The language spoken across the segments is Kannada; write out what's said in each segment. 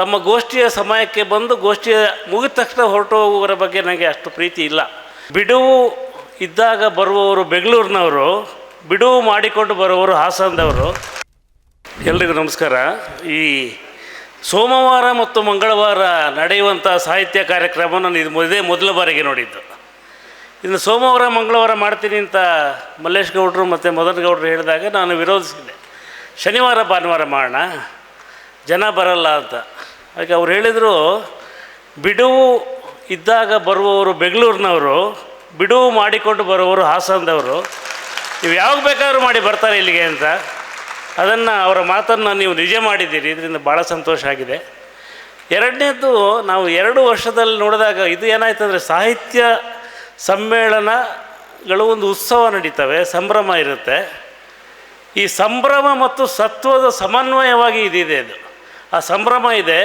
ತಮ್ಮ ಗೋಷ್ಠಿಯ ಸಮಯಕ್ಕೆ ಬಂದು ಗೋಷ್ಠಿಯ ಮುಗಿದ ತಕ್ಷಣ ಹೊರಟು ಹೋಗುವವರ ಬಗ್ಗೆ ನನಗೆ ಅಷ್ಟು ಪ್ರೀತಿ ಇಲ್ಲ. ಬಿಡುವು ಇದ್ದಾಗ ಬರುವವರು ಬೆಂಗಳೂರಿನವರು, ಬಿಡುವು ಮಾಡಿಕೊಂಡು ಬರುವವರು ಹಾಸನದವರು. ಎಲ್ರಿಗೂ ನಮಸ್ಕಾರ. ಈ ಸೋಮವಾರ ಮತ್ತು ಮಂಗಳವಾರ ನಡೆಯುವಂಥ ಸಾಹಿತ್ಯ ಕಾರ್ಯಕ್ರಮ ನಾನು ಇದು ಇದೇ ಮೊದಲ ಬಾರಿಗೆ ನೋಡಿದ್ದು. ಇನ್ನು ಸೋಮವಾರ, ಮಂಗಳವಾರ ಮಾಡ್ತೀನಿ ಅಂತ ಮಲ್ಲೇಶ್ ಗೌಡರು ಮತ್ತು ಮದನ್ ಗೌಡರು ಹೇಳಿದಾಗ ನಾನು ವಿರೋಧಿಸಿದೆ ಶನಿವಾರ, ಭಾನುವಾರ ಮಾಡೋಣ. ಜನ ಬರಲ್ಲ ಅಂತ. ಅದಕ್ಕೆ ಅವ್ರು ಹೇಳಿದರು, ಬಿಡುವು ಇದ್ದಾಗ ಬರುವವರು ಬೆಂಗಳೂರಿನವರು, ಬಿಡುವು ಮಾಡಿಕೊಂಡು ಬರುವವರು ಹಾಸನದವರು. ನೀವು ಯಾವಾಗ ಬೇಕಾದ್ರೂ ಮಾಡಿ ಬರ್ತಾರೆ ಇಲ್ಲಿಗೆ ಅಂತ. ಅದನ್ನು, ಅವರ ಮಾತನ್ನು ನೀವು ನಿಜ ಮಾಡಿದ್ದೀರಿ, ಇದರಿಂದ ಭಾಳ ಸಂತೋಷ ಆಗಿದೆ. ಎರಡನೇದ್ದು, ನಾವು ಎರಡು ವರ್ಷದಲ್ಲಿ ನೋಡಿದಾಗ ಇದು ಏನಾಯ್ತು ಅಂದರೆ ಸಾಹಿತ್ಯ ಸಮ್ಮೇಳನಗಳು ಒಂದು ಉತ್ಸವ ನಡೀತವೆ, ಸಂಭ್ರಮ ಇರುತ್ತೆ. ಈ ಸಂಭ್ರಮ ಮತ್ತು ಸತ್ವದ ಸಮನ್ವಯವಾಗಿ ಇದಿದೆ ಅದು ಆ ಸಂಭ್ರಮ ಇದೆ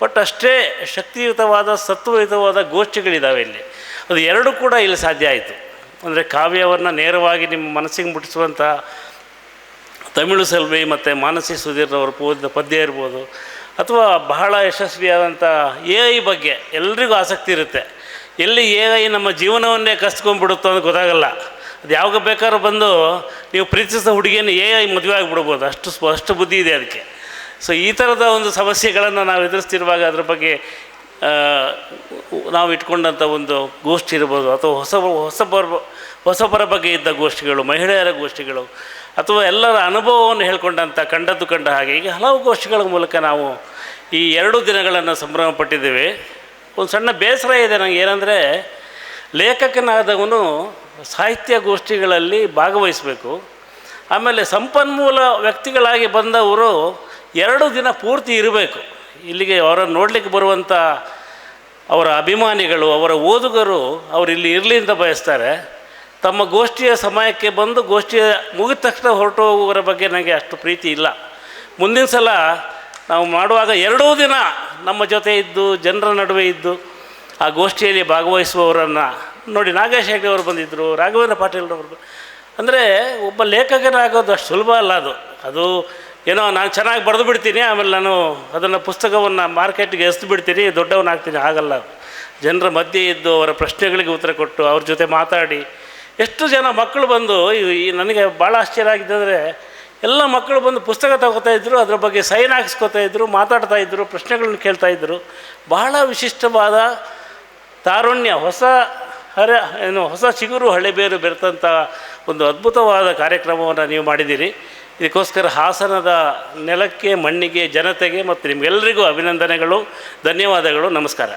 ಬಟ್ ಅಷ್ಟೇ ಶಕ್ತಿಯುತವಾದ, ಸತ್ವಯುತವಾದ ಗೋಷ್ಠಿಗಳಿದ್ದಾವೆ ಇಲ್ಲಿ. ಅದು ಎರಡೂ ಕೂಡ ಇಲ್ಲಿ ಸಾಧ್ಯ ಆಯಿತು. ಅಂದರೆ ಕಾವ್ಯವನ್ನು ನೇರವಾಗಿ ನಿಮ್ಮ ಮನಸ್ಸಿಗೆ ಮುಟ್ಟಿಸುವಂಥ ತಮಿಳು ಸೆಲ್ವಿ ಮತ್ತು ಮಾನಸಿ ಸುಧೀರ್ನವರು ಓದಿದ ಪದ್ಯ ಇರ್ಬೋದು, ಅಥವಾ ಬಹಳ ಯಶಸ್ವಿಯಾದಂಥ ಎ ಐ ಬಗ್ಗೆ ಎಲ್ರಿಗೂ ಆಸಕ್ತಿ ಇರುತ್ತೆ. ಎಲ್ಲಿ ಎ ಐ ನಮ್ಮ ಜೀವನವನ್ನೇ ಕಸ್ಕೊಂಡ್ಬಿಡುತ್ತೋ ಅಂತ ಗೊತ್ತಾಗಲ್ಲ. ಅದು ಯಾವಾಗ ಬೇಕಾದ್ರೂ ಬಂದು ನೀವು ಪ್ರೀತಿಸಿದ ಹುಡುಗಿಯನ್ನು ಎ ಐ ಮದುವೆ ಆಗಿಬಿಡ್ಬೋದು. ಅಷ್ಟು ಅಷ್ಟು ಬುದ್ಧಿ ಇದೆ ಅದಕ್ಕೆ. ಸೊ ಈ ಥರದ ಒಂದು ಸಮಸ್ಯೆಗಳನ್ನು ನಾವು ಎದುರಿಸ್ತಿರುವಾಗ ಅದ್ರ ಬಗ್ಗೆ ನಾವು ಇಟ್ಕೊಂಡಂಥ ಒಂದು ಗೋಷ್ಠಿ ಇರ್ಬೋದು. ಅಥವಾ ಹೊಸ ಹೊಸಬರ ಹೊಸಬರ ಬಗ್ಗೆ ಇದ್ದ ಗೋಷ್ಠಿಗಳು, ಮಹಿಳೆಯರ ಗೋಷ್ಠಿಗಳು, ಅಥವಾ ಎಲ್ಲರ ಅನುಭವವನ್ನು ಹೇಳ್ಕೊಂಡಂಥ ಕಂಡದ್ದು ಕಂಡ ಹಾಗೆ ಈಗ ಹಲವು ಗೋಷ್ಠಿಗಳ ಮೂಲಕ ನಾವು ಈ ಎರಡು ದಿನಗಳನ್ನು ಸಂಭ್ರಮ ಪಟ್ಟಿದ್ದೇವೆ ಒಂದು ಸಣ್ಣ ಬೇಸರ ಇದೆ ನನಗೆ ಏನಂದರೆ, ಲೇಖಕನಾದವನು ಸಾಹಿತ್ಯ ಗೋಷ್ಠಿಗಳಲ್ಲಿ ಭಾಗವಹಿಸಬೇಕು. ಆಮೇಲೆ ಸಂಪನ್ಮೂಲ ವ್ಯಕ್ತಿಗಳಾಗಿ ಬಂದವರು ಎರಡು ದಿನ ಪೂರ್ತಿ ಇರಬೇಕು. ಇಲ್ಲಿಗೆ ಅವರನ್ನು ನೋಡಲಿಕ್ಕೆ ಬರುವಂಥ ಅವರ ಅಭಿಮಾನಿಗಳು, ಅವರ ಓದುಗರು ಅವರು ಇಲ್ಲಿ ಇರಲಿ ಅಂತ ಬಯಸ್ತಾರೆ. ತಮ್ಮ ಗೋಷ್ಠಿಯ ಸಮಯಕ್ಕೆ ಬಂದು ಗೋಷ್ಠಿಯ ಮುಗಿದ ತಕ್ಷಣ ಹೊರಟು ಹೋಗುವವರ ಬಗ್ಗೆ ನನಗೆ ಅಷ್ಟು ಪ್ರೀತಿ ಇಲ್ಲ. ಮುಂದಿನ ಸಲ ನಾವು ಮಾಡುವಾಗ ಎರಡೂ ದಿನ ನಮ್ಮ ಜೊತೆ ಇದ್ದು, ಜನರ ನಡುವೆ ಇದ್ದು, ಆ ಗೋಷ್ಠಿಯಲ್ಲಿ ಭಾಗವಹಿಸುವವರನ್ನು ನೋಡಿ ನಾಗೇಶ್ ಹೆಗ್ಡೆ ಅವರು ಬಂದಿದ್ದರು ರಾಘವೇಂದ್ರ ಪಾಟೀಲ್ರವರು ಅಂದರೆ ಒಬ್ಬ ಲೇಖಕನಾಗೋದು ಅಷ್ಟು ಸುಲಭ ಅಲ್ಲ ಅದು. ಅದು ಏನೋ ನಾನು ಚೆನ್ನಾಗಿ ಬರೆದು ಬಿಡ್ತೀನಿ, ಆಮೇಲೆ ನಾನು ಅದನ್ನು ಪುಸ್ತಕವನ್ನು ಮಾರ್ಕೆಟ್ಗೆ ಎಸ್ದು ಬಿಡ್ತೀನಿ ದೊಡ್ಡವನಾಗ್ತೀನಿ ಆಗಲ್ಲ. ಜನರ ಮಧ್ಯೆ ಇದ್ದು ಅವರ ಪ್ರಶ್ನೆಗಳಿಗೆ ಉತ್ತರ ಕೊಟ್ಟು ಅವ್ರ ಜೊತೆ ಮಾತಾಡಿ. ಎಷ್ಟು ಜನ ಮಕ್ಕಳು ಬಂದು, ಈ- ನನಗೆ ಭಾಳ ಆಶ್ಚರ್ಯ ಆಗಿದೆ ಅಂದರೆ, ಎಲ್ಲ ಮಕ್ಕಳು ಬಂದು ಪುಸ್ತಕ ತಗೋತಾ ಇದ್ದರು ಅದರ ಬಗ್ಗೆ ಸೈನ್ ಹಾಕಿಸ್ಕೊತಾ ಇದ್ದರು ಮಾತಾಡ್ತಾ ಇದ್ದರು ಪ್ರಶ್ನೆಗಳನ್ನ ಕೇಳ್ತಾ ಇದ್ದರು ಬಹಳ ವಿಶಿಷ್ಟವಾದ ತಾರುಣ್ಯ, ಹೊಸ ಹರ, ಏನು, ಹೊಸ ಚಿಗುರು ಹಳೆಬೇರು ಬೆರೆತಂಥ ಒಂದು ಅದ್ಭುತವಾದ ಕಾರ್ಯಕ್ರಮವನ್ನು ನೀವು ಮಾಡಿದ್ದೀರಿ. ಇದಕ್ಕೋಸ್ಕರ ಹಾಸನದ ನೆಲಕ್ಕೆ ಮಣ್ಣಿಗೆ ಜನತೆಗೆ ಮತ್ತು ನಿಮಗೆಲ್ಲರಿಗೂ ಅಭಿನಂದನೆಗಳು ಧನ್ಯವಾದಗಳು ನಮಸ್ಕಾರ.